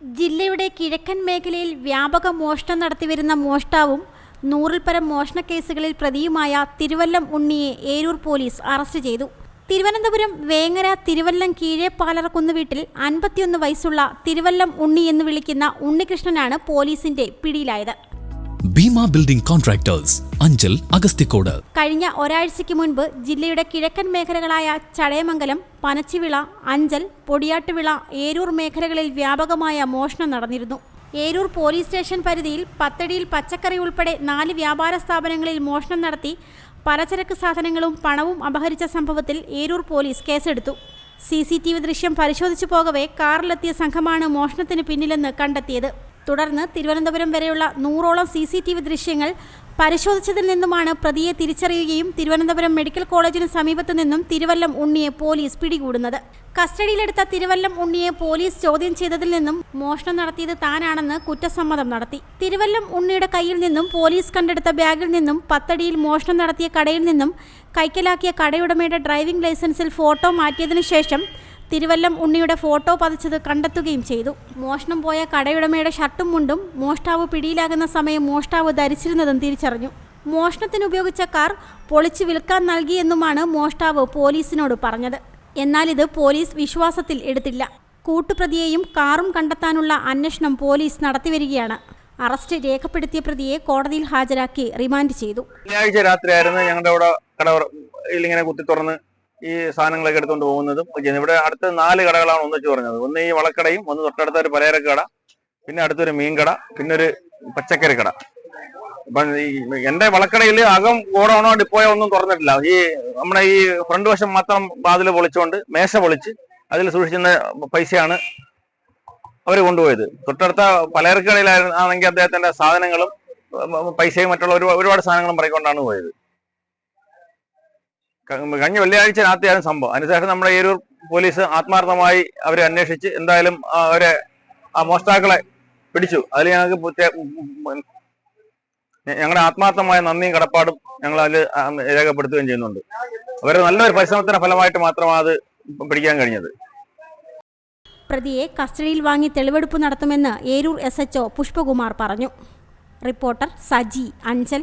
ജില്ലയുടെ കിഴക്കൻ മേഖലയിൽ വ്യാപക മോഷണം നടത്തിവരുന്ന മോഷ്ടാവും നൂറിൽപരം മോഷണ കേസുകളിൽ പ്രതിയുമായ തിരുവല്ലം ഉണ്ണിയെ ഏരൂർ പോലീസ് അറസ്റ്റ് ചെയ്തു. തിരുവനന്തപുരം വേങ്ങര തിരുവല്ലം കീഴേ പാലറക്കുന്ന് വീട്ടിൽ അൻപത്തിയൊന്ന് വയസ്സുള്ള തിരുവല്ലം ഉണ്ണി എന്ന് വിളിക്കുന്ന ഉണ്ണികൃഷ്ണനാണ് പോലീസിന്റെ പിടിയിലായത്. ഭീമ ബിൽഡിംഗ് കോൺട്രാക്ടേഴ്സ് അഞ്ചൽ അഗസ്തിക്കോട് കഴിഞ്ഞ ഒരാഴ്ചയ്ക്ക് മുൻപ് ജില്ലയുടെ കിഴക്കൻ മേഖലകളായ ചടയമംഗലം പനച്ചിവിള അഞ്ചൽ പൊടിയാട്ടുവിള ഏരൂർ മേഖലകളിൽ വ്യാപകമായ മോഷണം നടന്നിരുന്നു. ഏരൂർ പോലീസ് സ്റ്റേഷൻ പരിധിയിൽ പത്തടിയിൽ പച്ചക്കറി ഉൾപ്പെടെ നാല് വ്യാപാര സ്ഥാപനങ്ങളിൽ മോഷണം നടത്തി പലചരക്ക് സാധനങ്ങളും പണവും അപഹരിച്ച സംഭവത്തിൽ ഏരൂർ പോലീസ് കേസെടുത്തു. സി സി ടി വി ദൃശ്യം പരിശോധിച്ചു പോകവെ കാറിലെത്തിയ സംഘമാണ് മോഷണത്തിന് പിന്നിലെന്ന് കണ്ടെത്തിയത്. തുടർന്ന് തിരുവനന്തപുരം വരെയുള്ള നൂറോളം സി സി ടി വി ദൃശ്യങ്ങൾ പരിശോധിച്ചതിൽ നിന്നുമാണ് പ്രതിയെ തിരിച്ചറിയുകയും തിരുവനന്തപുരം മെഡിക്കൽ കോളേജിന് സമീപത്തു നിന്നും തിരുവല്ലം ഉണ്ണിയെ പോലീസ് പിടികൂടുന്നത്. കസ്റ്റഡിയിലെടുത്ത തിരുവല്ലം ഉണ്ണിയെ പോലീസ് ചോദ്യം ചെയ്തതിൽ നിന്നും മോഷണം നടത്തിയത് താനാണെന്ന് കുറ്റസമ്മതം നടത്തി. തിരുവല്ലം ഉണ്ണിയുടെ കയ്യിൽ നിന്നും പോലീസ് കണ്ടെടുത്ത ബാഗിൽ നിന്നും പത്തടിയിൽ മോഷണം നടത്തിയ കടയിൽ നിന്നും കൈക്കലാക്കിയ കടയുടമയുടെ ഡ്രൈവിംഗ് ലൈസൻസിൽ ഫോട്ടോ മാറ്റിയതിനു ശേഷം തിരുവല്ലം ഉണ്ണിയുടെ ഫോട്ടോ പതിച്ചത് കണ്ടെത്തുകയും ചെയ്തു. മോഷണം പോയ കടയുടമയുടെ ഷർട്ടും മുണ്ടും മോഷ്ടാവ് പിടിയിലാകുന്ന സമയം മോഷ്ടാവ് ധരിച്ചിരുന്നതും തിരിച്ചറിഞ്ഞു. മോഷണത്തിന് ഉപയോഗിച്ച കാർ പൊളിച്ചു വിൽക്കാൻ നൽകിയെന്നുമാണ് മോഷ്ടാവ് പോലീസിനോട് പറഞ്ഞത്. എന്നാൽ ഇത് പോലീസ് വിശ്വാസത്തിൽ എടുത്തില്ല. കൂട്ടുപ്രതിയെയും കാറും കണ്ടെത്താനുള്ള അന്വേഷണം പോലീസ് നടത്തിവരികയാണ് അറസ്റ്റ് രേഖപ്പെടുത്തിയ പ്രതിയെ കോടതിയിൽ ഹാജരാക്കി റിമാൻഡ് ചെയ്തു. ശനിയാഴ്ച രാത്രിയായിരുന്നു ഞങ്ങളുടെ ഇവിടെ കട ഇങ്ങനെ കുത്തി തുറന്ന് ഈ സാധനങ്ങളൊക്കെ എടുത്തുകൊണ്ട് പോകുന്നതും. ഇവിടെ അടുത്ത് നാല് കടകളാണ് ഒന്നിച്ച് പറഞ്ഞത്. ഒന്ന് ഈ വളക്കടയും ഒന്ന് തൊട്ടടുത്ത ഒരു പലചരക്ക് പിന്നെ അടുത്തൊരു മീൻകട പിന്നെ ഒരു പച്ചക്കറി കട. അപ്പം ഈ എന്റെ വളക്കടയിൽ അകം ഗോഡൗണോ ഡിപ്പോയോ ഒന്നും തുറന്നിട്ടില്ല. ഈ നമ്മുടെ ഈ ഫ്രണ്ട് വശം മാത്രം വാതിൽ പൊളിച്ചുകൊണ്ട് മേശ പൊളിച്ച് അതിൽ സൂക്ഷിച്ചിരുന്ന പൈസയാണ് അവർ കൊണ്ടുപോയത്. തൊട്ടടുത്ത പലചരക്ക് ആണെങ്കിൽ അദ്ദേഹത്തിന്റെ സാധനങ്ങളും പൈസയും മറ്റുള്ള ഒരുപാട് സാധനങ്ങളും പറയിക്കൊണ്ടാണ് പോയത്. കഴിഞ്ഞ വെള്ളിയാഴ്ച രാത്രിയാണ് സംഭവം. അതിനുശേഷം നമ്മുടെ ഏരൂർ പോലീസ് ആത്മാർത്ഥമായി അവരെ അന്വേഷിച്ച് എന്തായാലും അവരെ ആ മോഷ്ടാക്കളെ പിടിച്ചു. അതിൽ ഞങ്ങൾക്ക് ഞങ്ങളുടെ ആത്മാർത്ഥമായ നന്ദിയും കടപ്പാടും ഞങ്ങൾ അതിൽ രേഖപ്പെടുത്തുകയും ചെയ്യുന്നുണ്ട്. അവരുടെ നല്ലൊരു പരിശ്രമത്തിന്റെ ഫലമായിട്ട് മാത്രമാണ് അത് പിടിക്കാൻ കഴിഞ്ഞത്. പ്രതിയെ കസ്റ്റഡിയിൽ വാങ്ങി തെളിവെടുപ്പ് നടത്തുമെന്ന് ഏരൂർ എസ് എച്ച് പുഷ്പകുമാർ പറഞ്ഞു. റിപ്പോർട്ടർ സജി അഞ്ചൽ.